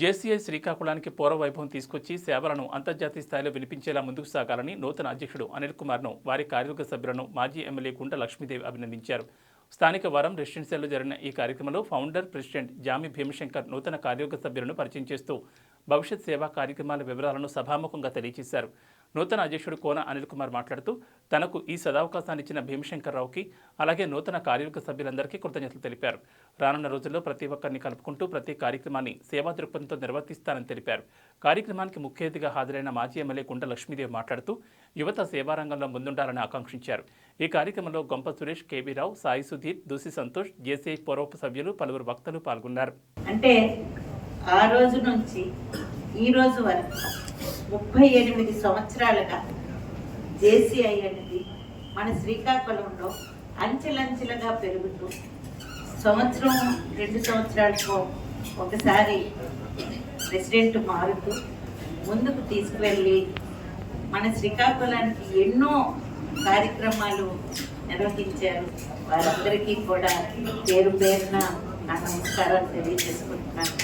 JCI శ్రీకాకుళానికి పూర్వ వైభవం తీసుకొచ్చి సేవలను అంతర్జాతీయ స్థాయిలో వినిపించేలా ముందుకు సాగాలని నూతన అధ్యక్షుడు అనిల్ కుమార్ను వారి కార్యవర్గ సభ్యులను మాజీ ఎమ్మెల్యే గుంట లక్ష్మీదేవి అభినందించారు. స్థానిక వారం రెసిడెన్షియల్లో జరిగిన ఈ కార్యక్రమంలో ఫౌండర్ ప్రెసిడెంట్ జామి భీమశంకర్ నూతన కార్యవర్గ సభ్యులను పరిచయం చేస్తూ భవిష్యత్ సేవా కార్యక్రమాల వివరాలను సభాముఖంగా తెలియజేశారు. నూతన అధ్యక్షుడు కోన అనిల్ కుమార్ మాట్లాడుతూ తనకు ఈ సదావకాశాన్ని ఇచ్చిన భీమశంకర్రావుకి అలాగే నూతన కార్యవర్గ సభ్యులందరికీ కృతజ్ఞతలు తెలిపారు. రానున్న రోజుల్లో ప్రతి ఒక్కరిని కలుపుకుంటూ ప్రతి కార్యక్రమాన్ని సేవా దృక్పథంతో నిర్వర్తిస్తానని తెలిపారు. కార్యక్రమానికి ముఖ్య అతిథిగా హాజరైన మాజీ ఎమ్మెల్యే గుంట లక్ష్మీదేవి మాట్లాడుతూ యువత సేవారంగంలో ముందుండాలని ఆకాంక్షించారు. ఈ కార్యక్రమంలో గొంప సురేష్ కేబీరావు సాయి సుధీర్ దూసి సంతోష్ జేసీఐ పూర్వపు సభ్యులు పలువురు వక్తలు పాల్గొన్నారు. అంటే ఆ రోజు నుంచి ఈ రోజు వరకు ముప్పై ఎనిమిది సంవత్సరాలుగా జేసీఐ అనేది మన శ్రీకాకుళంలో అంచెలంచెలుగా పెరుగుతూ సంవత్సరం రెండు సంవత్సరాలకు ఒకసారి ప్రెసిడెంట్ మారుతూ ముందుకు తీసుకువెళ్ళి మన శ్రీకాకుళానికి ఎన్నో కార్యక్రమాలు నిర్వహించారు. వారందరికీ కూడా పేరు పేరున నా నమస్కారాలు తెలియజేసుకుంటున్నాను.